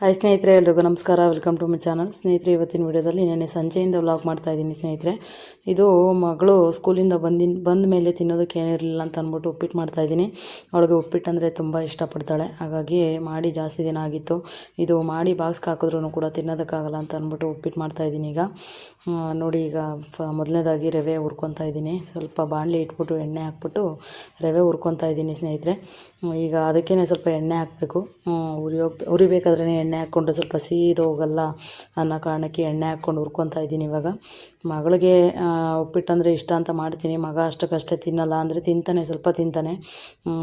Hi ಸ್ನೇಹಿತರೆ, ಎಲ್ರಿಗೂ ನಮಸ್ಕಾರ. ವೆಲ್ಕಮ್ ಟು ಮೈ ಚಾನಲ್ ಸ್ನೇಹಿತರೆ, ಇವತ್ತಿನ ವಿಡಿಯೋದಲ್ಲಿ ನೆನೆ ಸಂಜೆಯಿಂದ ವ್ಲಾಗ್ ಮಾಡ್ತಾ ಇದ್ದೀನಿ ಸ್ನೇಹಿತರೆ. ಇದು ಮಗಳು ಸ್ಕೂಲಿಂದ ಬಂದಿನ, ಬಂದ ಮೇಲೆ ತಿನ್ನೋದಕ್ಕೆ ಏನಿರಲಿಲ್ಲ ಅಂತ ಅಂದ್ಬಿಟ್ಟು ಉಪ್ಪಿಟ್ಟು ಮಾಡ್ತಾ ಇದ್ದೀನಿ. ಅವಳಿಗೆ ಉಪ್ಪಿಟ್ಟು ಅಂದರೆ ತುಂಬ ಇಷ್ಟಪಡ್ತಾಳೆ. ಹಾಗಾಗಿ ಮಾಡಿ ಜಾಸ್ತಿ ದಿನ ಆಗಿತ್ತು. ಇದು ಮಾಡಿ ಬಾಕ್ಸ್ಗೆ ಹಾಕಿದ್ರೂ ಕೂಡ ತಿನ್ನೋದಕ್ಕಾಗಲ್ಲ ಅಂತ ಅಂದ್ಬಿಟ್ಟು ಉಪ್ಪಿಟ್ಟು ಮಾಡ್ತಾ ಇದ್ದೀನಿ ಈಗ. ನೋಡಿ ಈಗ ಫ, ಮೊದಲನೇದಾಗಿ ರವೆ ಹುರ್ಕೊತಾ ಇದ್ದೀನಿ. ಸ್ವಲ್ಪ ಬಾಣಲಿ ಇಟ್ಬಿಟ್ಟು ಎಣ್ಣೆ ಹಾಕ್ಬಿಟ್ಟು ರವೆ ಹುರ್ಕೊತಾ ಇದ್ದೀನಿ ಸ್ನೇಹಿತರೆ. ಈಗ ಅದಕ್ಕೇ ಸ್ವಲ್ಪ ಎಣ್ಣೆ ಹಾಕಬೇಕು. ಉರಿಯೋ ಉರಿಬೇಕಾದ್ರೆ ಎಣ್ಣೆ ಹಾಕ್ಕೊಂಡು ಸ್ವಲ್ಪ ಸೀದು ಹೋಗಲ್ಲ ಅನ್ನೋ ಕಾರಣಕ್ಕೆ ಎಣ್ಣೆ ಹಾಕ್ಕೊಂಡು ಹುರ್ಕೊತಾ ಇದ್ದೀನಿ ಇವಾಗ. ಮಗಳಿಗೆ ಉಪ್ಪಿಟ್ಟು ಅಂದರೆ ಇಷ್ಟ ಅಂತ ಮಾಡ್ತೀನಿ. ಮಗ ಅಷ್ಟಕ್ಕಷ್ಟೇ ತಿನ್ನಲ್ಲ ಅಂದರೆ ತಿಂತಾನೆ, ಸ್ವಲ್ಪ ತಿಂತಾನೆ.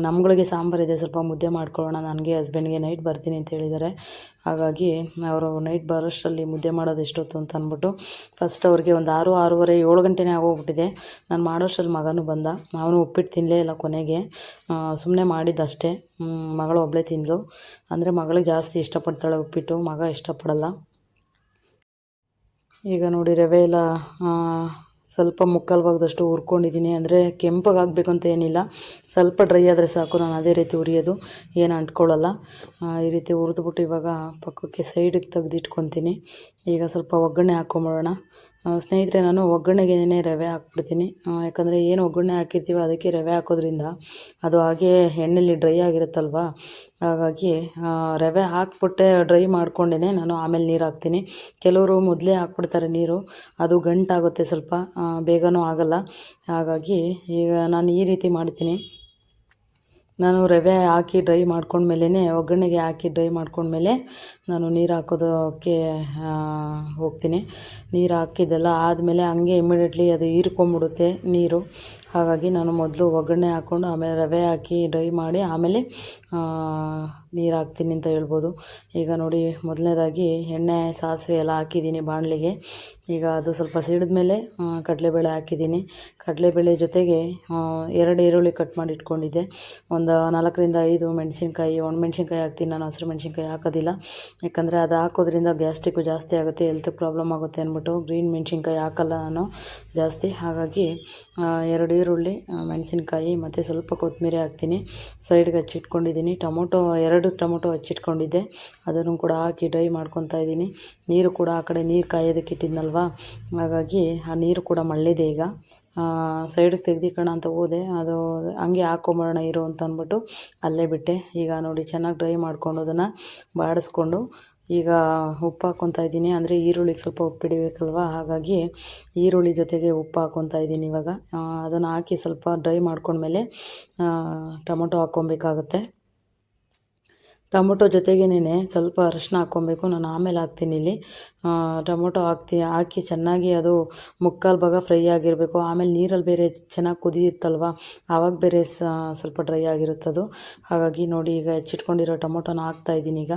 ನಮ್ಗಳಿಗೆ ಸಾಂಬಾರಿದೆ ಸ್ವಲ್ಪ ಮುದ್ದೆ ಮಾಡ್ಕೊಳ್ಳೋಣ. ನನಗೆ ಹಸ್ಬೆಂಡ್ಗೆ ನೈಟ್ ಬರ್ತೀನಿ ಅಂತ ಹೇಳಿದ್ದಾರೆ. ಹಾಗಾಗಿ ಅವರು ನೈಟ್ ಬರೋಷ್ಟರಲ್ಲಿ ಮುದ್ದೆ ಮಾಡೋದು ಎಷ್ಟೊತ್ತು ಅಂತ ಅಂದ್ಬಿಟ್ಟು ಫಸ್ಟ್ ಅವ್ರಿಗೆ ಒಂದು ಆರು, ಆರೂವರೆ, ಏಳು ಗಂಟೆನೇ ಆಗೋಗ್ಬಿಟ್ಟಿದೆ. ನಾನು ಮಾಡೋಷ್ಟರಲ್ಲಿ ಮಗನೂ ಬಂದ. ಅವನು ಉಪ್ಪಿಟ್ಟು ತಿನ್ನಲೇ ಇಲ್ಲ ಕೊನೆಗೆ. ಸುಮ್ಮನೆ ಮಾಡಿದ್ದಷ್ಟೇ. ಮಗಳು ಒಬ್ಬಳೇ ತಿಂದಳು ಅಂದರೆ ಮಗಳು ಜಾಸ್ತಿ ಇಷ್ಟಪಡ್ತಾಳೆ ಉಪ್ಪಿಟ್ಟು, ಮಗ ಇಷ್ಟಪಡಲ್ಲ. ಈಗ ನೋಡಿ ರವೆ ಎಲ್ಲ ಸ್ವಲ್ಪ ಮುಕ್ಕಾಲು ಭಾಗದಷ್ಟು ಹುರ್ಕೊಂಡಿದ್ದೀನಿ. ಅಂದರೆ ಕೆಂಪಗಾಗಬೇಕು ಅಂತ ಏನಿಲ್ಲ. ಸ್ವಲ್ಪ ಡ್ರೈ ಆದರೆ ಸಾಕು, ನಾನು ಅದೇ ರೀತಿ ಉರಿಯೋದು ಏನು ಅಂಟ್ಕೊಳ್ಳಲ್ಲ. ಈ ರೀತಿ ಹುರಿದ್ಬಿಟ್ಟು ಇವಾಗ ಪಕ್ಕಕ್ಕೆ ಸೈಡಿಗೆ ತೆಗೆದಿಟ್ಕೊತೀನಿ. ಈಗ ಸ್ವಲ್ಪ ಒಗ್ಗರಣೆ ಹಾಕ್ಕೊಂಬಿಡೋಣ ಸ್ನೇಹಿತರೆ, ನಾನು ಒಗ್ಗರಣೆಗೇನೆ ರವೆ ಹಾಕ್ಬಿಡ್ತೀನಿ. ಯಾಕಂದರೆ ಏನು ಒಗ್ಗರಣೆ ಹಾಕಿರ್ತೀವೋ ಅದಕ್ಕೆ ರವೆ ಹಾಕೋದ್ರಿಂದ ಅದು ಹಾಗೇ ಎಣ್ಣೆಲಿ ಡ್ರೈ ಆಗಿರುತ್ತಲ್ವ? ಹಾಗಾಗಿ ರವೆ ಹಾಕ್ಬಿಟ್ಟೆ ಡ್ರೈ ಮಾಡ್ಕೊಂಡೇ ನಾನು ಆಮೇಲೆ ನೀರು ಹಾಕ್ತೀನಿ. ಕೆಲವರು ಮೊದಲೇ ಹಾಕ್ಬಿಡ್ತಾರೆ ನೀರು. ಅದು ಗಂಟಾಗುತ್ತೆ ಸ್ವಲ್ಪ. ಬೇಗನೂ ಆಗಲ್ಲ. ಹಾಗಾಗಿ ಈಗ ನಾನು ಈ ರೀತಿ ಮಾಡ್ತೀನಿ. ನಾನು ರವೆ ಹಾಕಿ ಡ್ರೈ ಮಾಡ್ಕೊಂಡ್ಮೇಲೆ ಒಗ್ಗರಣೆಗೆ ಹಾಕಿ ಡ್ರೈ ಮಾಡ್ಕೊಂಡ್ಮೇಲೆ ನಾನು ನೀರು ಹಾಕೋದಕ್ಕೆ ಹೋಗ್ತೀನಿ. ನೀರು ಹಾಕಿದ್ದೆಲ್ಲ ಆದಮೇಲೆ ಹಂಗೆ ಇಮಿಡಿಯೇಟ್ಲಿ ಅದು ಹೀರ್ಕೊಂಬಿಡುತ್ತೆ ನೀರು. ಹಾಗಾಗಿ ನಾನು ಮೊದಲು ಒಗ್ಗರಣೆ ಹಾಕ್ಕೊಂಡು ಆಮೇಲೆ ರವೆ ಹಾಕಿ ಡ್ರೈ ಮಾಡಿ ಆಮೇಲೆ ನೀರು ಹಾಕ್ತೀನಿ ಅಂತ ಹೇಳ್ಬೋದು. ಈಗ ನೋಡಿ ಮೊದಲನೇದಾಗಿ ಎಣ್ಣೆ, ಸಾಸಿವೆ ಎಲ್ಲ ಹಾಕಿದ್ದೀನಿ ಬಾಣಲಿಗೆ. ಈಗ ಅದು ಸ್ವಲ್ಪ ಸಿಡಿದ ಮೇಲೆ ಕಡಲೆಬೇಳೆ ಹಾಕಿದ್ದೀನಿ. ಕಡಲೆಬೇಳೆ ಜೊತೆಗೆ ಎರಡು ಈರುಳ್ಳಿ ಕಟ್ ಮಾಡಿ ಇಟ್ಕೊಂಡಿದ್ದೆ. ಒಂದು ನಾಲ್ಕರಿಂದ ಐದು ಮೆಣಸಿನ್ಕಾಯಿ ಒಣಮೆಣ್ಸಿನ್ಕಾಯಿ ಹಾಕ್ತೀನಿ. ನಾನು ಹಸಿರು ಮೆಣಸಿನ್ಕಾಯಿ ಹಾಕೋದಿಲ್ಲ. ಯಾಕಂದರೆ ಅದು ಹಾಕೋದ್ರಿಂದ ಗ್ಯಾಸ್ಟಿಕ್ಕು ಜಾಸ್ತಿ ಆಗುತ್ತೆ ಹೆಲ್ತ್ ಪ್ರಾಬ್ಲಮ್ ಆಗುತ್ತೆ ಅಂದ್ಬಿಟ್ಟು ಗ್ರೀನ್ ಮೆಣಸಿನ್ಕಾಯಿ ಹಾಕಲ್ಲ ನಾನು ಜಾಸ್ತಿ. ಹಾಗಾಗಿ ಎರಡು ಈರುಳ್ಳಿ ಮೆಣಸಿನ್ಕಾಯಿ ಮತ್ತು ಸ್ವಲ್ಪ ಕೊತ್ತಂಬರಿ ಹಾಕ್ತೀನಿ. ಸೈಡ್ಗೆ ಹಚ್ಚಿಟ್ಕೊಂಡಿದ್ದೀನಿ. ಟೊಮೊಟೊ, ಎರಡು ಟೊಮೊಟೊ ಹಚ್ಚಿಟ್ಕೊಂಡಿದ್ದೆ. ಅದನ್ನು ಕೂಡ ಹಾಕಿ ಡ್ರೈ ಮಾಡ್ಕೊತಾ ಇದ್ದೀನಿ. ನೀರು ಕೂಡ ಆ ಕಡೆ ನೀರು ಕಾಯೋದಕ್ಕೆ ಇಟ್ಟಿದ್ನಲ್ವಾ? ಹಾಗಾಗಿ ಆ ನೀರು ಕೂಡ ಮಳ್ಳಿದೆ ಈಗ. ಸೈಡಿಗೆ ತೆಗ್ದಿಕೋಣ ಅಂತ ಹೋದೆ. ಅದು ಹಂಗೆ ಹಾಕೊಂಬರೋಣ ಇರು ಅಂತ ಅಂದ್ಬಿಟ್ಟು ಅಲ್ಲೇ ಬಿಟ್ಟೆ. ಈಗ ನೋಡಿ ಚೆನ್ನಾಗಿ ಡ್ರೈ ಮಾಡ್ಕೊಂಡು ಅದನ್ನು ಬಾಡಿಸ್ಕೊಂಡು ಈಗ ಉಪ್ಪು ಹಾಕ್ಕೊತಾ ಇದ್ದೀನಿ. ಅಂದರೆ ಈರುಳ್ಳಿಗೆ ಸ್ವಲ್ಪ ಉಪ್ಪು ಹಿಡಿಬೇಕಲ್ವ? ಹಾಗಾಗಿ ಈರುಳ್ಳಿ ಜೊತೆಗೆ ಉಪ್ಪು ಹಾಕ್ಕೊತಾ ಇದ್ದೀನಿ ಇವಾಗ. ಅದನ್ನು ಹಾಕಿ ಸ್ವಲ್ಪ ಡ್ರೈ ಮಾಡ್ಕೊಂಡ್ಮೇಲೆ ಟೊಮೊಟೊ ಹಾಕ್ಕೊಬೇಕಾಗತ್ತೆ. ಟೊಮೊಟೊ ಜೊತೆಗೇನೆ ಸ್ವಲ್ಪ ಅರಿಶಿನ ಹಾಕ್ಕೊಬೇಕು. ನಾನು ಆಮೇಲೆ ಹಾಕ್ತೀನಿ ಇಲ್ಲಿ. ಟೊಮೊಟೊ ಹಾಕ್ತಿ, ಹಾಕಿ ಚೆನ್ನಾಗಿ ಅದು ಮುಕ್ಕಾಲು ಭಾಗ ಫ್ರೈ ಆಗಿರಬೇಕು. ಆಮೇಲೆ ನೀರಲ್ಲಿ ಬೇರೆ ಚೆನ್ನಾಗಿ ಕುದಿಯುತ್ತಲ್ವ? ಆವಾಗ ಬೇರೆ ಸ್ವಲ್ಪ ಡ್ರೈ ಆಗಿರುತ್ತದು. ಹಾಗಾಗಿ ನೋಡಿ ಈಗ ಹೆಚ್ಚಿಟ್ಕೊಂಡಿರೋ ಟೊಮೊಟೊನ ಹಾಕ್ತಾ ಇದ್ದೀನಿ ಈಗ.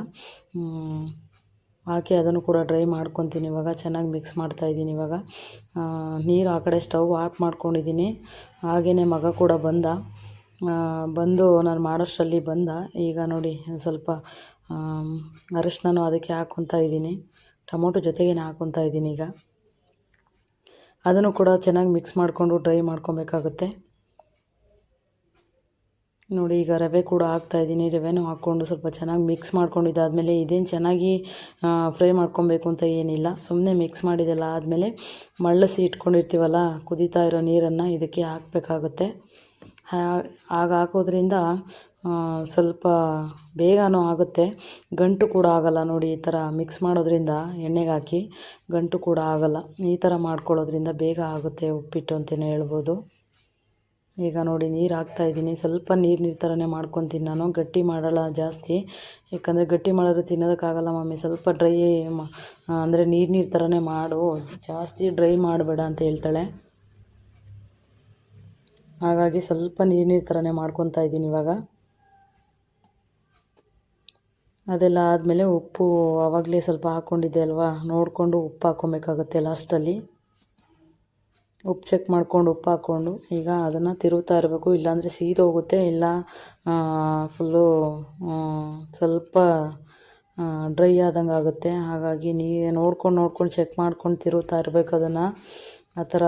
ಹಾಕಿ ಅದನ್ನು ಕೂಡ ಡ್ರೈ ಮಾಡ್ಕೊತೀನಿ ಇವಾಗ. ಚೆನ್ನಾಗಿ ಮಿಕ್ಸ್ ಮಾಡ್ತಾಯಿದ್ದೀನಿ ಇವಾಗ. ನೀರು ಆ ಕಡೆ ಸ್ಟವ್ ಆಫ್ ಮಾಡ್ಕೊಂಡಿದ್ದೀನಿ. ಹಾಗೆಯೇ ಮಗ ಕೂಡ ಬಂದ. ಬಂದು ನಾನು ಮಾಡೋಷ್ಟರಲ್ಲಿ ಬಂದ. ಈಗ ನೋಡಿ ಸ್ವಲ್ಪ ಅರಿಶಿನೂ ಅದಕ್ಕೆ ಹಾಕ್ಕೊತಾ ಇದ್ದೀನಿ. ಟೊಮೊಟೊ ಜೊತೆಗೆ ಹಾಕ್ಕೊತಾ ಇದ್ದೀನಿ ಈಗ. ಅದನ್ನು ಕೂಡ ಚೆನ್ನಾಗಿ ಮಿಕ್ಸ್ ಮಾಡಿಕೊಂಡು ಡ್ರೈ ಮಾಡ್ಕೊಬೇಕಾಗುತ್ತೆ. ನೋಡಿ, ಈಗ ರವೆ ಕೂಡ ಹಾಕ್ತಾ ಇದ್ದೀನಿ. ರವೆನೂ ಹಾಕ್ಕೊಂಡು ಸ್ವಲ್ಪ ಚೆನ್ನಾಗಿ ಮಿಕ್ಸ್ ಮಾಡ್ಕೊಂಡು ಇದಾದಮೇಲೆ ಇದೇನು ಚೆನ್ನಾಗಿ ಫ್ರೈ ಮಾಡ್ಕೊಬೇಕು ಅಂತ ಏನಿಲ್ಲ. ಸುಮ್ಮನೆ ಮಿಕ್ಸ್ ಮಾಡಿದೆಲ್ಲ ಆದಮೇಲೆ ಮಳ್ಳಸಿ ಇಟ್ಕೊಂಡಿರ್ತೀವಲ್ಲ, ಕುದೀತಾ ಇರೋ ನೀರನ್ನು ಇದಕ್ಕೆ ಹಾಕಬೇಕಾಗುತ್ತೆ. ಆಗ ಹಾಕೋದ್ರಿಂದ ಸ್ವಲ್ಪ ಬೇಗನೂ ಆಗುತ್ತೆ. ಗಂಟು ಕೂಡ ಆಗಲ್ಲ ನೋಡಿ ಈ ಥರ ಮಿಕ್ಸ್ ಮಾಡೋದ್ರಿಂದ, ಎಣ್ಣೆಗೆ ಹಾಕಿ ಗಂಟು ಕೂಡ ಆಗಲ್ಲ. ಈ ಥರ ಮಾಡ್ಕೊಳ್ಳೋದ್ರಿಂದ ಬೇಗ ಆಗುತ್ತೆ ಉಪ್ಪಿಟ್ಟು ಅಂತಲೇ ಹೇಳ್ಬೋದು. ಈಗ ನೋಡಿ ನೀರು ಹಾಕ್ತಾ ಇದ್ದೀನಿ. ಸ್ವಲ್ಪ ನೀರು ನೀರು ಥರನೇ ಮಾಡ್ಕೊತೀನಿ ನಾನು. ಗಟ್ಟಿ ಮಾಡಲ್ಲ ಜಾಸ್ತಿ. ಯಾಕಂದರೆ ಗಟ್ಟಿ ಮಾಡಿದ್ರೆ ತಿನ್ನೋದಕ್ಕಾಗಲ್ಲ ಮಮ್ಮಿ. ಸ್ವಲ್ಪ ಡ್ರೈ ಅಂದರೆ ನೀರು ನೀರು ಥರನೇ ಮಾಡು. ಜಾಸ್ತಿ ಡ್ರೈ ಮಾಡಬೇಡ ಅಂತ ಹೇಳ್ತಾಳೆ. ಹಾಗಾಗಿ ಸ್ವಲ್ಪ ನೀರು ನೀರು ಥರನೇ ಮಾಡ್ಕೊತಾ ಇದ್ದೀನಿ ಇವಾಗ. ಅದೆಲ್ಲ ಆದಮೇಲೆ ಉಪ್ಪು ಆವಾಗಲೇ ಸ್ವಲ್ಪ ಹಾಕ್ಕೊಂಡಿದ್ದೆ ಅಲ್ವಾ? ನೋಡಿಕೊಂಡು ಉಪ್ಪು ಹಾಕ್ಕೊಬೇಕಾಗುತ್ತೆ ಲಾಸ್ಟಲ್ಲಿ. ಉಪ್ಪು ಚೆಕ್ ಮಾಡ್ಕೊಂಡು ಉಪ್ಪು ಹಾಕ್ಕೊಂಡು ಈಗ ಅದನ್ನು ತಿರುಗ್ತಾ ಇರಬೇಕು. ಇಲ್ಲಾಂದರೆ ಸೀದೋಗುತ್ತೆ. ಇಲ್ಲ ಫುಲ್ಲು ಸ್ವಲ್ಪ ಡ್ರೈ ಆದಂಗೆ ಆಗುತ್ತೆ ಹಾಗಾಗಿ ನೀ ನೋಡ್ಕೊಂಡು ನೋಡ್ಕೊಂಡು ಚೆಕ್ ಮಾಡ್ಕೊಂಡು ತಿರುಗ್ತಾ ಇರಬೇಕು ಅದನ್ನು. ಆ ಥರ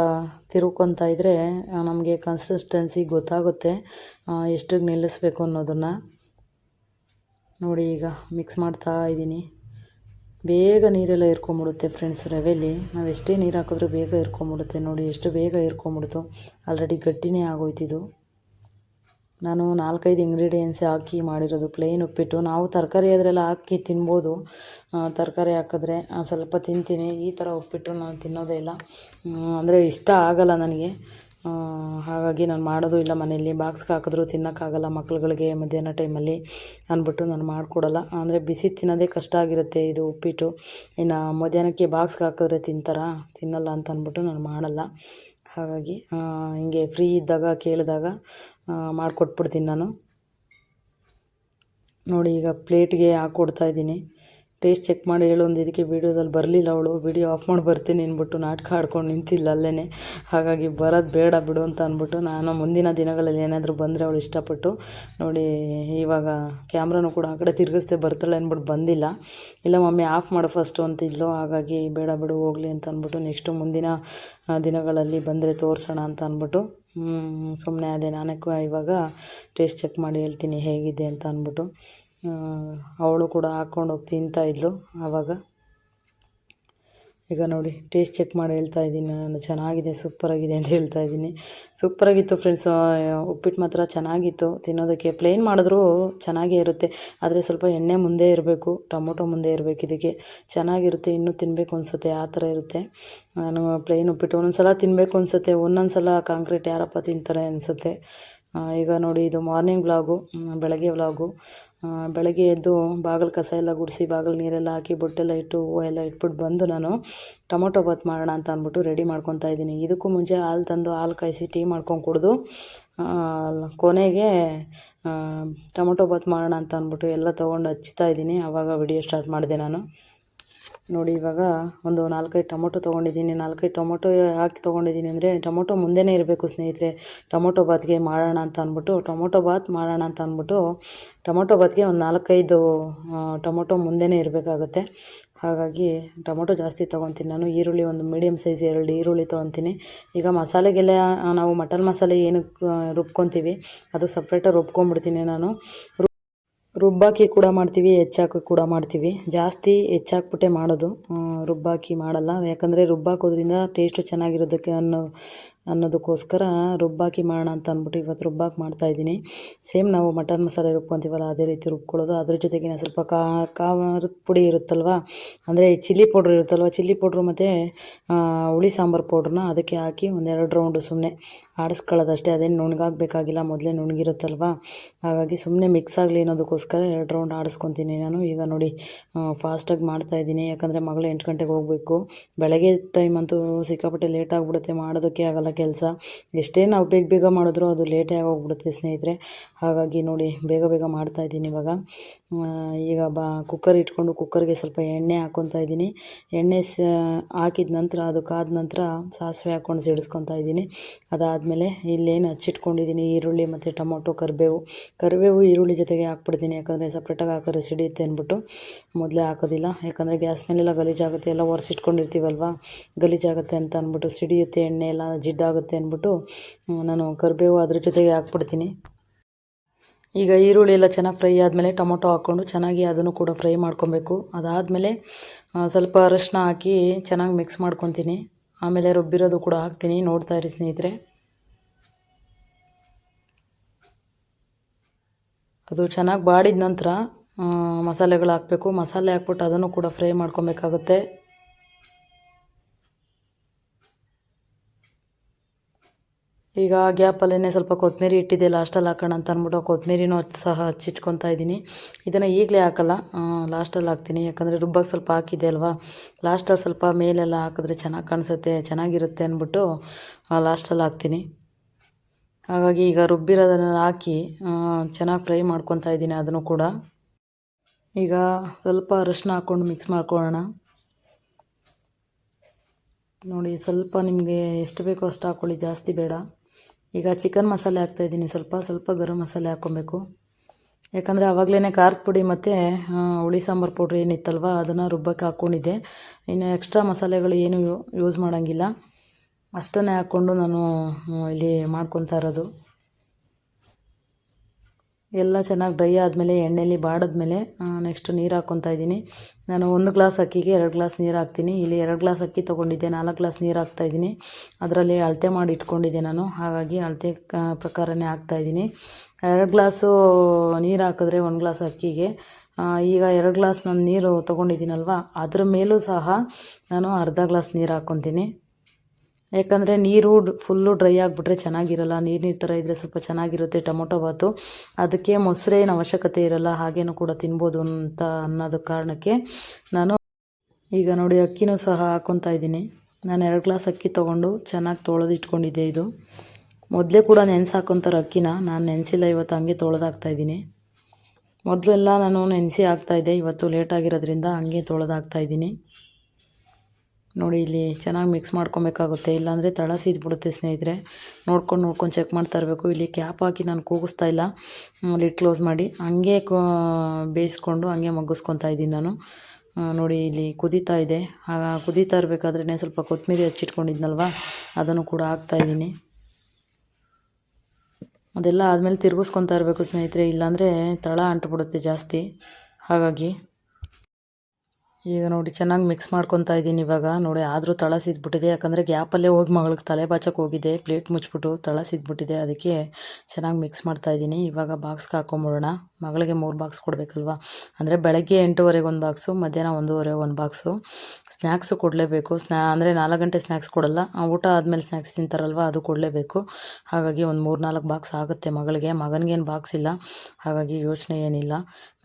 ತಿರುಗ್ಕೊತಾ ಇದ್ದರೆ ನಮಗೆ ಕನ್ಸಿಸ್ಟೆನ್ಸಿ ಗೊತ್ತಾಗುತ್ತೆ. ಎಷ್ಟಿಗೆ ನಿಲ್ಲಿಸ್ಬೇಕು ಅನ್ನೋದನ್ನು ನೋಡಿ ಈಗ ಮಿಕ್ಸ್ ಮಾಡ್ತಾ ಇದ್ದೀನಿ. ಬೇಗ ನೀರೆಲ್ಲ ಇರ್ಕೊಂಬಿಡುತ್ತೆ ಫ್ರೆಂಡ್ಸ್ ರವೆಲಿ. ನಾವು ಎಷ್ಟೇ ನೀರು ಹಾಕಿದ್ರೂ ಬೇಗ ಇರ್ಕೊಂಬಿಡುತ್ತೆ ನೋಡಿ, ಎಷ್ಟು ಬೇಗ ಇರ್ಕೊಂಬಿಡ್ತು ಆಲ್ರೆಡಿ ಗಟ್ಟಿನೇ ಆಗೋಯ್ತಿದು ನಾನು ನಾಲ್ಕೈದು ಇಂಗ್ರೀಡಿಯೆಂಟ್ಸ್ ಹಾಕಿ ಮಾಡಿರೋದು ಪ್ಲೇನ್ ಉಪ್ಪಿಟ್ಟು. ನಾವು ತರಕಾರಿ ಅದರೆಲ್ಲ ಹಾಕಿ ತಿನ್ಬೋದು. ತರಕಾರಿ ಹಾಕಿದ್ರೆ ಸ್ವಲ್ಪ ತಿಂತೀನಿ. ಈ ಥರ ಉಪ್ಪಿಟ್ಟು ನಾನು ತಿನ್ನೋದೇ ಇಲ್ಲ. ಅಂದರೆ ಇಷ್ಟ ಆಗಲ್ಲ ನನಗೆ. ಹಾಗಾಗಿ ನಾನು ಮಾಡೋದು ಇಲ್ಲ ಮನೆಯಲ್ಲಿ. ಬಾಕ್ಸ್ಗೆ ಹಾಕಿದ್ರು ತಿನ್ನೋಕ್ಕಾಗಲ್ಲ ಮಕ್ಳುಗಳಿಗೆ ಮಧ್ಯಾಹ್ನ ಟೈಮಲ್ಲಿ ಅಂದ್ಬಿಟ್ಟು ನಾನು ಮಾಡಿಕೊಡಲ್ಲ. ಅಂದರೆ ಬಿಸಿ ತಿನ್ನೋದೇ ಕಷ್ಟ ಆಗಿರುತ್ತೆ ಇದು ಉಪ್ಪಿಟ್ಟು. ಇನ್ನು ಮಧ್ಯಾಹ್ನಕ್ಕೆ ಬಾಕ್ಸ್ಗೆ ಹಾಕಿದ್ರೆ ತಿಂತಾರಾ? ತಿನ್ನಲ್ಲ ಅಂತ ಅಂದ್ಬಿಟ್ಟು ನಾನು ಮಾಡಲ್ಲ. ಹಾಗಾಗಿ ಹಿಂಗೆ ಫ್ರೀ ಇದ್ದಾಗ, ಕೇಳಿದಾಗ ಮಾಡಿಕೊಟ್ಬಿಡ್ತೀನಿ ನಾನು. ನೋಡಿ ಈಗ ಪ್ಲೇಟ್ಗೆ ಹಾಕ್ಕೊಡ್ತಾ ಇದ್ದೀನಿ. ಟೇಸ್ಟ್ ಚೆಕ್ ಮಾಡಿ ಹೇಳು ಒಂದು ಇದಕ್ಕೆ ವೀಡಿಯೋದಲ್ಲಿ ಬರಲಿಲ್ಲ ಅವಳು. ವಿಡಿಯೋ ಆಫ್ ಮಾಡಿ ಬರ್ತೀನಿ ಅಂದ್ಬಿಟ್ಟು ನಾಟಕ ಆಡ್ಕೊಂಡು ನಿಂತಿಲ್ಲ ಅಲ್ಲೇ ಹಾಗಾಗಿ ಬರೋದು ಬೇಡ ಬಿಡು ಅಂತ ಅಂದ್ಬಿಟ್ಟು ನಾನು ಮುಂದಿನ ದಿನಗಳಲ್ಲಿ ಏನಾದರೂ ಬಂದರೆ ಅವಳು ಇಷ್ಟಪಟ್ಟು ನೋಡಿ, ಇವಾಗ ಕ್ಯಾಮ್ರಾನು ಕೂಡ ಆ ಕಡೆ ತಿರುಗಿಸ್ದೆ ಬರ್ತಾಳೆ ಅಂದ್ಬಿಟ್ಟು ಬಂದಿಲ್ಲ. ಇಲ್ಲ ಮಮ್ಮಿ ಆಫ್ ಮಾಡು ಫಸ್ಟು ಅಂತಿದ್ಲು. ಹಾಗಾಗಿ ಬೇಡ ಬಿಡು, ಹೋಗಲಿ ಅಂತ ಅಂದ್ಬಿಟ್ಟು ನೆಕ್ಸ್ಟು ಮುಂದಿನ ದಿನಗಳಲ್ಲಿ ಬಂದರೆ ತೋರಿಸೋಣ ಅಂತ ಅಂದ್ಬಿಟ್ಟು ಸುಮ್ಮನೆ ಅದೇ ನಾನೇ ಇವಾಗ ಟೇಸ್ಟ್ ಚೆಕ್ ಮಾಡಿ ಹೇಳ್ತೀನಿ ಹೇಗಿದೆ ಅಂತ ಅಂದ್ಬಿಟ್ಟು. ಅವಳು ಕೂಡ ಹಾಕ್ಕೊಂಡು ಹೋಗಿ ತಿಂತಾ ಇದ್ಲು ಆವಾಗ. ಈಗ ನೋಡಿ ಟೇಸ್ಟ್ ಚೆಕ್ ಮಾಡಿ ಹೇಳ್ತಾ ಇದ್ದೀನಿ ನಾನು. ಚೆನ್ನಾಗಿದೆ, ಸೂಪರಾಗಿದೆ ಅಂತ ಹೇಳ್ತಾ ಇದ್ದೀನಿ. ಸೂಪರಾಗಿತ್ತು ಫ್ರೆಂಡ್ಸ್ ಉಪ್ಪಿಟ್ಟು ಮಾತ್ರ ಚೆನ್ನಾಗಿತ್ತು. ತಿನ್ನೋದಕ್ಕೆ ಪ್ಲೇನ್ ಮಾಡಿದ್ರೂ ಚೆನ್ನಾಗೇ ಇರುತ್ತೆ. ಆದರೆ ಸ್ವಲ್ಪ ಎಣ್ಣೆ ಮುಂದೆ ಇರಬೇಕು, ಟೊಮೊಟೊ ಮುಂದೆ ಇರಬೇಕು ಇದಕ್ಕೆ. ಚೆನ್ನಾಗಿರುತ್ತೆ, ಇನ್ನೂ ತಿನ್ನಬೇಕು ಅನಿಸುತ್ತೆ, ಆ ಥರ ಇರುತ್ತೆ. ನಾನು ಪ್ಲೇನ್ ಉಪ್ಪಿಟ್ಟು ಒಂದೊಂದು ಸಲ ತಿನ್ನಬೇಕು ಅನಿಸುತ್ತೆ ಒಂದೊಂದು ಸಲ ಕಾಂಕ್ರೀಟ್ ಯಾರಪ್ಪ ತಿಂತಾರೆ ಅನಿಸುತ್ತೆ. ಈಗ ನೋಡಿ ಇದು ಮಾರ್ನಿಂಗ್ ವ್ಲಾಗು ಬೆಳಗ್ಗೆ ವ್ಲಾಗು ಬೆಳಗ್ಗೆ ಎದ್ದು ಬಾಗಿಲು ಕಸ ಎಲ್ಲ ಗುಡಿಸಿ, ಬಾಗಿಲು ನೀರೆಲ್ಲ ಹಾಕಿ, ಬೊಟ್ಟೆಲ್ಲ ಇಟ್ಟು, ಹೂವು ಎಲ್ಲ ಇಟ್ಬಿಟ್ಟು ಬಂದು ನಾನು ಟೊಮೊಟೊ ಬಾತ್ ಮಾಡೋಣ ಅಂತ ಅಂದ್ಬಿಟ್ಟು ರೆಡಿ ಮಾಡ್ಕೊತಾ ಇದ್ದೀನಿ. ಇದಕ್ಕೂ ಮುಂಚೆ ಹಾಲು ತಂದು ಹಾಲು ಕಾಯಿಸಿ ಟೀ ಮಾಡ್ಕೊಂಡು ಕುಡಿದು ಕೊನೆಗೆ ಟೊಮೊಟೊ ಬಾತ್ ಮಾಡೋಣ ಅಂತ ಅಂದ್ಬಿಟ್ಟು ಎಲ್ಲ ತೊಗೊಂಡು ಹಚ್ತಾ ಇದ್ದೀನಿ. ಆವಾಗ ವಿಡಿಯೋ ಸ್ಟಾರ್ಟ್ ಮಾಡಿದೆ ನಾನು. ನೋಡಿ ಇವಾಗ ಒಂದು ನಾಲ್ಕೈದು ಟೊಮೊಟೊ ತೊಗೊಂಡಿದ್ದೀನಿ. ನಾಲ್ಕೈದು ಟೊಮೊಟೊ ಹಾಕಿ ತೊಗೊಂಡಿದ್ದೀನಿ ಅಂದರೆ ಟೊಮೊಟೊ ಮುಂದೆನೇ ಇರಬೇಕು ಸ್ನೇಹಿತರೆ. ಟೊಮೊಟೊ ಬಾತ್ಗೆ ಮಾಡೋಣ ಅಂತ ಅಂದ್ಬಿಟ್ಟು ಟೊಮೊಟೊ ಬಾತ್ ಮಾಡೋಣ ಅಂತ ಅಂದ್ಬಿಟ್ಟು ಟೊಮೊಟೊ ಬಾತ್ಗೆ ಒಂದು ನಾಲ್ಕೈದು ಟೊಮೊಟೊ ಮುಂದೆನೇ ಇರಬೇಕಾಗುತ್ತೆ. ಹಾಗಾಗಿ ಟೊಮೊಟೊ ಜಾಸ್ತಿ ತೊಗೊತೀನಿ ನಾನು. ಈರುಳ್ಳಿ ಒಂದು ಮೀಡಿಯಮ್ ಸೈಜ್ ಎರಡು ಈರುಳ್ಳಿ ತೊಗೊತೀನಿ. ಈಗ ಮಸಾಲೆಗೆಲ್ಲ ನಾವು ಮಟನ್ ಮಸಾಲೆ ಆ, ರುಬ್ಕೊತೀವಿ. ಅದು ಸಪ್ರೇಟಾಗಿ ರುಬ್ಕೊಂಡ್ಬಿಡ್ತೀನಿ ನಾನು. ರುಬ್ಬಾಕಿ ಕೂಡ ಮಾಡ್ತೀವಿ, ಹೆಚ್ಚಾಕಿ ಕೂಡ ಮಾಡ್ತೀವಿ. ಜಾಸ್ತಿ ಹೆಚ್ಚಾಕ್ಬಿಟ್ಟೆ ಮಾಡೋದು. ರುಬ್ಬಾಕಿ ಮಾಡಲ್ಲ. ಯಾಕಂದರೆ ರುಬ್ಬಾಕೋದ್ರಿಂದ ಟೇಸ್ಟು ಚೆನ್ನಾಗಿರೋದಕ್ಕೆ ಅನ್ನೋ ಅನ್ನೋದಕ್ಕೋಸ್ಕರ ರುಬ್ಬಾಕಿ ಮಾಡೋಣ ಅಂತ ಅಂದ್ಬಿಟ್ಟು ಇವತ್ತು ರುಬ್ಬಾಕಿ ಮಾಡ್ತಾಯಿದ್ದೀನಿ ಸೇಮ್ ನಾವು ಮಟನ್ ಮಸಾಲೆ ರುಬ್ಕೊತೀವಲ್ಲ, ಅದೇ ರೀತಿ ರುಬ್ಕೊಳ್ಳೋದು. ಅದ್ರ ಜೊತೆಗೆ ಸ್ವಲ್ಪ ಕಾ, ಖಾರದ ಪುಡಿ ಇರುತ್ತಲ್ವ? ಅಂದರೆ ಚಿಲ್ಲಿ ಪೌಡ್ರ್ ಇರುತ್ತಲ್ವ? ಚಿಲ್ಲಿ ಪೌಡ್ರು ಮತ್ತು ಹುಳಿ ಸಾಂಬಾರು ಪೌಡ್ರನ್ನ ಅದಕ್ಕೆ ಹಾಕಿ ಒಂದೆರಡು ರೌಂಡು ಸುಮ್ಮನೆ ಆಡಿಸ್ಕೊಳ್ಳೋದಷ್ಟೇ. ಅದೇನು ನುಣ್ಣಗಾಗಬೇಕಾಗಿಲ್ಲ ಮೊದಲೇ ನುಣ್ಣಗಿರುತ್ತಲ್ವ ಹಾಗಾಗಿ ಸುಮ್ಮನೆ ಮಿಕ್ಸ್ ಆಗಲಿ ಅನ್ನೋದಕ್ಕೋಸ್ಕರ ಎರಡು ರೌಂಡ್ ಆಡಿಸ್ಕೊತೀನಿ ನಾನು. ಈಗ ನೋಡಿ ಫಾಸ್ಟಾಗಿ ಮಾಡ್ತಾಯಿದ್ದೀನಿ ಯಾಕಂದರೆ ಮಗಳು ಎಂಟು ಗಂಟೆಗೆ ಹೋಗಬೇಕು. ಬೆಳಗ್ಗೆ ಟೈಮ್ ಅಂತೂ ಸಿಕ್ಕಾಪಟ್ಟೆ ಲೇಟ್ ಆಗಿಬಿಡುತ್ತೆ. ಮಾಡೋದಕ್ಕೆ ಆಗಲ್ಲ. ಕೆಲಸ. ಎಷ್ಟೇ ನಾವು ಬೇಗ ಬೇಗ ಮಾಡಿದ್ರೂ ಅದು ಲೇಟೇ ಆಗೋಗ್ಬಿಡುತ್ತೆ ಸ್ನೇಹಿತರೆ. ಹಾಗಾಗಿ ನೋಡಿ, ಬೇಗ ಬೇಗ ಮಾಡ್ತಾಯಿದ್ದೀನಿ ಇವಾಗ. ಈಗ ಬಾ ಕುಕ್ಕರ್ ಇಟ್ಕೊಂಡು ಕುಕ್ಕರ್ಗೆ ಸ್ವಲ್ಪ ಎಣ್ಣೆ ಹಾಕ್ಕೊತಾ ಇದ್ದೀನಿ. ಎಣ್ಣೆ ಸ, ಹಾಕಿದ ನಂತರ, ಅದು ಕಾದ ನಂತರ ಸಾಸಿವೆ ಹಾಕ್ಕೊಂಡು ಸಿಡಿಸ್ಕೊತಾ ಇದ್ದೀನಿ. ಅದಾದಮೇಲೆ ಇಲ್ಲೇನು ಹಚ್ಚಿಟ್ಕೊಂಡಿದ್ದೀನಿ, ಈರುಳ್ಳಿ ಮತ್ತು ಟೊಮೊಟೊ, ಕರಿಬೇವು. ಕರಿಬೇವು, ಈರುಳ್ಳಿ ಜೊತೆಗೆ ಹಾಕ್ಬಿಡ್ತೀನಿ, ಯಾಕಂದರೆ ಸಪ್ರೇಟಾಗಿ ಹಾಕಿದ್ರೆ ಸಿಡಿಯುತ್ತೆ ಅಂದ್ಬಿಟ್ಟು. ಮೊದಲೇ ಹಾಕೋದಿಲ್ಲ, ಯಾಕಂದರೆ ಗ್ಯಾಸ್ ಮೇಲೆಲ್ಲ ಗಲೀಜಾಗುತ್ತೆ, ಎಲ್ಲ ಒರೆಸಿಟ್ಕೊಂಡಿರ್ತೀವಲ್ವ? ಗಲೀಜಾಗುತ್ತೆ ಅಂತ ಅಂದ್ಬಿಟ್ಟು ಸಿಡಿಯುತ್ತೆ, ಎಣ್ಣೆ ಎಲ್ಲ ಜಿಡ್ಡಾಗುತ್ತೆ ಅಂದ್ಬಿಟ್ಟು ನಾನು ಕರಿಬೇವು ಅದ್ರ ಜೊತೆಗೆ ಹಾಕ್ಬಿಡ್ತೀನಿ. ಈಗ ಈರುಳ್ಳಿ ಎಲ್ಲ ಚೆನ್ನಾಗಿ ಫ್ರೈ ಆದಮೇಲೆ ಟೊಮೊಟೊ ಹಾಕ್ಕೊಂಡು ಚೆನ್ನಾಗಿ ಅದನ್ನು ಕೂಡ ಫ್ರೈ ಮಾಡ್ಕೊಬೇಕು. ಅದಾದಮೇಲೆ ಸ್ವಲ್ಪ ಅರಶಿನ ಹಾಕಿ ಚೆನ್ನಾಗಿ ಮಿಕ್ಸ್ ಮಾಡ್ಕೊತೀನಿ. ಆಮೇಲೆ ರುಬ್ಬಿರೋದು ಕೂಡ ಹಾಕ್ತೀನಿ. ನೋಡ್ತಾ ಇರಿ ಸ್ನೇಹಿತರೆ. ಅದು ಚೆನ್ನಾಗಿ ಬಾಡಿದ ನಂತರ ಮಸಾಲೆಗಳು ಹಾಕಬೇಕು. ಮಸಾಲೆ ಹಾಕ್ಬಿಟ್ಟು ಅದನ್ನು ಕೂಡ ಫ್ರೈ ಮಾಡ್ಕೊಬೇಕಾಗುತ್ತೆ. ಈಗ ಗ್ಯಾಪಲ್ಲೇ ಸ್ವಲ್ಪ ಕೊತ್ತಂಬರಿ ಇಟ್ಟಿದ್ದೆ, ಲಾಸ್ಟಲ್ಲಿ ಹಾಕೋಣ ಅಂತ ಅಂದ್ಬಿಟ್ಟು ಕೊತ್ತಂಬರಿನೂ ಹಚ್ಚಿ ಸಹ ಹಚ್ಚಿಟ್ಕೊತಾ ಇದ್ದೀನಿ. ಇದನ್ನು ಈಗಲೇ ಹಾಕಲ್ಲ ಲಾಸ್ಟಲ್ಲಿ ಹಾಕ್ತೀನಿ. ಯಾಕಂದರೆ ರುಬ್ಬಕ್ಕೆ ಸ್ವಲ್ಪ ಹಾಕಿದ್ದೆ ಅಲ್ವಾ? ಲಾಸ್ಟಲ್ಲಿ ಸ್ವಲ್ಪ ಮೇಲೆಲ್ಲ ಹಾಕಿದ್ರೆ ಚೆನ್ನಾಗಿ ಕಾಣಿಸುತ್ತೆ, ಚೆನ್ನಾಗಿರುತ್ತೆ ಅಂದ್ಬಿಟ್ಟು ಲಾಸ್ಟಲ್ಲಿ ಹಾಕ್ತೀನಿ. ಹಾಗಾಗಿ ಈಗ ರುಬ್ಬಿರೋದನ್ನು ಹಾಕಿ ಚೆನ್ನಾಗಿ ಫ್ರೈ ಮಾಡ್ಕೊತಾ ಇದ್ದೀನಿ ಅದನ್ನು ಕೂಡ. ಈಗ ಸ್ವಲ್ಪ ಅರಶಿನ ಹಾಕ್ಕೊಂಡು ಮಿಕ್ಸ್ ಮಾಡ್ಕೊಳ್ಳೋಣ. ನೋಡಿ, ಸ್ವಲ್ಪ ನಿಮಗೆ ಎಷ್ಟು ಬೇಕೋ ಅಷ್ಟು ಹಾಕ್ಕೊಳ್ಳಿ ಜಾಸ್ತಿ ಬೇಡ. ಈಗ ಚಿಕನ್ ಮಸಾಲೆ ಹಾಕ್ತಾಯಿದ್ದೀನಿ ಸ್ವಲ್ಪ ಸ್ವಲ್ಪ ಗರಂ ಮಸಾಲೆ ಹಾಕ್ಕೊಬೇಕು. ಯಾಕಂದರೆ ಆವಾಗಲೇ ಖಾರದ ಪುಡಿ ಮತ್ತು ಹುಳಿ ಸಾಂಬಾರು ಪೌಡ್ರ್ ಏನಿತ್ತಲ್ವ, ಅದನ್ನು ರುಬ್ಬಕ್ಕೆ ಹಾಕ್ಕೊಂಡಿದ್ದೆ ಇನ್ನು ಎಕ್ಸ್ಟ್ರಾ ಮಸಾಲೆಗಳು ಏನು ಯೂಸ್ ಮಾಡೋಂಗಿಲ್ಲ. ಅಷ್ಟನ್ನೇ ಹಾಕ್ಕೊಂಡು ನಾನು ಇಲ್ಲಿ ಮಾಡ್ಕೊತಾ ಇರೋದು. ಎಲ್ಲ ಚೆನ್ನಾಗಿ ಡ್ರೈ ಆದಮೇಲೆ ಎಣ್ಣೆಯಲ್ಲಿ ಬಾಡಿದ್ಮೇಲೆ ನೆಕ್ಸ್ಟ್ ನೀರು ಹಾಕ್ಕೊತಾ ಇದ್ದೀನಿ. ನಾನು ಒಂದು ಗ್ಲಾಸ್ ಅಕ್ಕಿಗೆ ಎರಡು ಗ್ಲಾಸ್ ನೀರು ಹಾಕ್ತೀನಿ. ಇಲ್ಲಿ ಎರಡು ಗ್ಲಾಸ್ ಅಕ್ಕಿ ತೊಗೊಂಡಿದ್ದೆ, ನಾಲ್ಕು ಗ್ಲಾಸ್ ನೀರು ಹಾಕ್ತಾಯಿದ್ದೀನಿ ಅದರಲ್ಲಿ ಅಳತೆ ಮಾಡಿ ಇಟ್ಕೊಂಡಿದ್ದೆ ನಾನು. ಹಾಗಾಗಿ ಅಳತೆ ಪ್ರಕಾರನೇ ಹಾಕ್ತಾಯಿದ್ದೀನಿ ಎರಡು ಗ್ಲಾಸು ನೀರು ಹಾಕಿದ್ರೆ ಒಂದು ಗ್ಲಾಸ್ ಅಕ್ಕಿಗೆ. ಈಗ ಎರಡು ಗ್ಲಾಸ್ ನಾನು ನೀರು ತೊಗೊಂಡಿದ್ದೀನಲ್ವ? ಅದ್ರ ಮೇಲೂ ಸಹ ನಾನು ಅರ್ಧ ಗ್ಲಾಸ್ ನೀರು ಹಾಕ್ಕೊತೀನಿ ಯಾಕಂದರೆ ನೀರು ಫುಲ್ಲು ಡ್ರೈ ಆಗಿಬಿಟ್ರೆ ಚೆನ್ನಾಗಿರಲ್ಲ. ನೀರು ನೀರು ಥರ ಇದ್ದರೆ ಸ್ವಲ್ಪ ಚೆನ್ನಾಗಿರುತ್ತೆ ಟೊಮೊಟೊ ಬಾತು ಅದಕ್ಕೆ ಮೊಸರೇನು ಅವಶ್ಯಕತೆ ಇರಲ್ಲ, ಹಾಗೇನೂ ಕೂಡ ತಿನ್ಬೋದು ಅಂತ ಅನ್ನೋದು ಕಾರಣಕ್ಕೆ ನಾನು ಈಗ ನೋಡಿ ಅಕ್ಕಿನೂ ಸಹ ಹಾಕ್ಕೊತಾ ಇದ್ದೀನಿ. ನಾನು ಎರಡು ಗ್ಲಾಸ್ ಅಕ್ಕಿ ತೊಗೊಂಡು ಚೆನ್ನಾಗಿ ತೊಳೆದು ಇಟ್ಕೊಂಡಿದ್ದೆ ಇದು. ಮೊದಲೇ ಕೂಡ ನೆನೆಸಿ ಹಾಕ್ಕೊತಾರೆ ಅಕ್ಕಿನ. ನಾನು ನೆನೆಸಿಲ್ಲ, ಇವತ್ತು ಹಂಗೆ ತೊಳೆದು ಹಾಕ್ತಾಯಿದ್ದೀನಿ ಮೊದಲೆಲ್ಲ ನಾನು ನೆನೆಸಿ ಹಾಕ್ತಾಯಿದ್ದೆ ಇವತ್ತು ಲೇಟ್ ಆಗಿರೋದ್ರಿಂದ ಹಂಗೆ ತೊಳೆದು ಹಾಕ್ತಾಯಿದ್ದೀನಿ ನೋಡಿ ಇಲ್ಲಿ ಚೆನ್ನಾಗಿ ಮಿಕ್ಸ್ ಮಾಡ್ಕೊಬೇಕಾಗುತ್ತೆ. ಇಲ್ಲಾಂದರೆ ತಳ ಸೀದ್ಬಿಡುತ್ತೆ ಸ್ನೇಹಿತರೆ. ನೋಡ್ಕೊಂಡು ನೋಡ್ಕೊಂಡು ಚೆಕ್ ಮಾಡ್ತಾ ಇರಬೇಕು. ಇಲ್ಲಿ ಕ್ಯಾಪ್ ಹಾಕಿ ನಾನು ಕೂಗಿಸ್ತಾ ಇಲ್ಲ. ಲಿಡ್ ಕ್ಲೋಸ್ ಮಾಡಿ. ಹಂಗೆ ಬೇಯಿಸ್ಕೊಂಡು ಹಂಗೆ ಮಗ್ಗಿಸ್ಕೊತಾ ಇದ್ದೀನಿ ನಾನು. ನೋಡಿ ಇಲ್ಲಿ ಕುದೀತಾ ಇದೆ. ಆಗ ಕುದೀತಾ ಇರಬೇಕಾದ್ರೆ ಸ್ವಲ್ಪ ಕೊತ್ತಂಬರಿ ಹಚ್ಚಿಟ್ಕೊಂಡಿದ್ನಲ್ವ? ಅದನ್ನು ಕೂಡ ಹಾಕ್ತಾಯಿದ್ದೀನಿ ಅದೆಲ್ಲ ಆದಮೇಲೆ ತಿರುಗಿಸ್ಕೊತಾ ಇರಬೇಕು ಸ್ನೇಹಿತರೆ. ಇಲ್ಲಾಂದರೆ ತಳ ಅಂಟ್ಬಿಡುತ್ತೆ ಜಾಸ್ತಿ. ಹಾಗಾಗಿ ಈಗ ನೋಡಿ, ಚೆನ್ನಾಗಿ ಮಿಕ್ಸ್ ಮಾಡ್ಕೊತಾ ಇದ್ದೀನಿ ಇವಾಗ. ನೋಡಿ, ಆದರೂ ತಳ ಸಿದ್ಬಿಟ್ಟಿದೆ. ಯಾಕಂದರೆ ಗ್ಯಾಪಲ್ಲೇ ಹೋಗಿ ಮಗಳಿಗೆ ತಲೆ ಬಾಚಕ್ಕೆ ಹೋಗಿದೆ ಪ್ಲೇಟ್ ಮುಚ್ಚಿಬಿಟ್ಟು ತಳ ಸಿದ್ಬಿಟ್ಟಿದೆ. ಅದಕ್ಕೆ ಚೆನ್ನಾಗಿ ಮಿಕ್ಸ್ ಮಾಡ್ತಾ ಇದ್ದೀನಿ. ಇವಾಗ ಬಾಕ್ಸ್ಗೆ ಹಾಕೊಂಬಿಡೋಣ. ಮಗಳಿಗೆ ಮೂರು ಬಾಕ್ಸ್ ಕೊಡಬೇಕಲ್ವಾ? ಅಂದರೆ ಬೆಳಗ್ಗೆ ಎಂಟೂವರೆಗೆ ಒಂದು ಬಾಕ್ಸು ಮಧ್ಯಾಹ್ನ ಒಂದೂವರೆಗೆ ಒಂದು ಬಾಕ್ಸು ಸ್ನ್ಯಾಕ್ಸು ಕೊಡಲೇಬೇಕು. ಸ್ನ್ಯಾ ಅಂದರೆ ನಾಲ್ಕು ಗಂಟೆ ಸ್ನ್ಯಾಕ್ಸ್ ಕೊಡಲ್ಲ. ಊಟ ಆದಮೇಲೆ ಸ್ನ್ಯಾಕ್ಸ್ ತಿಂತಾರಲ್ವ, ಅದು ಕೊಡಲೇಬೇಕು. ಹಾಗಾಗಿ ಒಂದು ಮೂರು ನಾಲ್ಕು ಬಾಕ್ಸ್ ಆಗುತ್ತೆ ಮಗಳಿಗೆ. ಮಗನಿಗೇನು ಬಾಕ್ಸ್ ಇಲ್ಲ. ಹಾಗಾಗಿ ಯೋಚನೆ ಏನಿಲ್ಲ.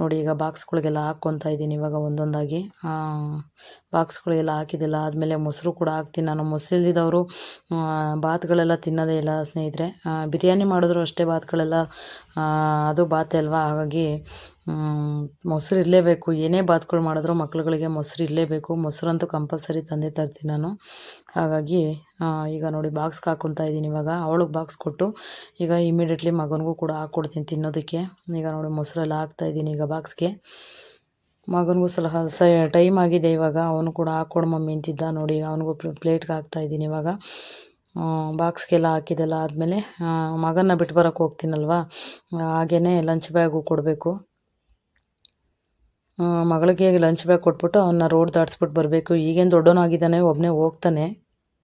ನೋಡಿ ಈಗ ಬಾಕ್ಸ್ಗಳಿಗೆಲ್ಲ ಹಾಕ್ಕೊತಾ ಇದ್ದೀನಿ ಇವಾಗ ಒಂದೊಂದಾಗಿ. ಬಾಕ್ಸ್ಗಳಿಗೆಲ್ಲ ಹಾಕಿದ್ದಿಲ್ಲ. ಆದಮೇಲೆ ಮೊಸರು ಕೂಡ ಹಾಕ್ತೀನಿ. ನಾನು ಮೊಸರಿಲ್ದಿದ್ದವರು ಬಾತ್ಗಳೆಲ್ಲ ತಿನ್ನೋದೇ ಇಲ್ಲ ಸ್ನೇಹಿತರೆ. ಬಿರಿಯಾನಿ ಮಾಡಿದ್ರು ಅಷ್ಟೇ ಬಾತ್ಗಳೆಲ್ಲ. ಅದು ಬಾತ್ ಅಲ್ವಾ? ಹಾಗಾಗಿ ಮೊಸರು ಇರಲೇಬೇಕು. ಏನೇ ಬಾತ್ಗಳು ಮಾಡಿದ್ರು ಮಕ್ಳುಗಳಿಗೆ ಮೊಸರು ಇರಲೇಬೇಕು. ಮೊಸರಂತೂ ಕಂಪಲ್ಸರಿ ತಂದೆ ತರ್ತೀನಿ ನಾನು. ಹಾಗಾಗಿ ಈಗ ನೋಡಿ ಬಾಕ್ಸ್ಗೆ ಹಾಕ್ಕೊತಾ ಇದ್ದೀನಿ ಇವಾಗ. ಅವಳಿಗೆ ಬಾಕ್ಸ್ ಕೊಟ್ಟು ಈಗ ಇಮಿಡಿಯೇಟ್ಲಿ ಮಗನಿಗೂ ಕೂಡ ಹಾಕ್ಕೊಡ್ತೀನಿ ತಿನ್ನೋದಕ್ಕೆ. ಈಗ ನೋಡಿ ಮೊಸರೆಲ್ಲ ಹಾಕ್ತಾಯಿದ್ದೀನಿ ಈಗ ಬಾಕ್ಸ್ಗೆ. ಮಗನಿಗೂ ಸಲ ಸ ಟೈಮ್ ಆಗಿದೆ ಇವಾಗ. ಅವನು ಕೂಡ ಹಾಕ್ಕೊಡು ಮಮ್ಮಿ ಅಂತಿದ್ದ ನೋಡಿ, ಅವನಿಗೂ ಪ್ಲೇಟ್ಗೆ ಹಾಕ್ತಾ ಇದ್ದೀನಿ ಇವಾಗ. ಬಾಕ್ಸ್ಗೆಲ್ಲ ಹಾಕಿದೆಲ್ಲ ಆದಮೇಲೆ ಮಗನ ಬಿಟ್ಟು ಬರೋಕ್ಕೆ ಹೋಗ್ತೀನಲ್ವ? ಹಾಗೇ ಲಂಚ್ ಬ್ಯಾಗು ಕೊಡಬೇಕು. ಮಗಳಿಗೆ ಲಂಚ್ ಬ್ಯಾಗ್ ಕೊಟ್ಬಿಟ್ಟು ಅವನ್ನ ರೋಡ್ ದಾಟಿಸ್ಬಿಟ್ಟು ಬರಬೇಕು. ಈಗೇನು ದೊಡ್ಡವನಾಗಿದ್ದಾನೆ ಒಬ್ಬನೇ ಹೋಗ್ತಾನೆ.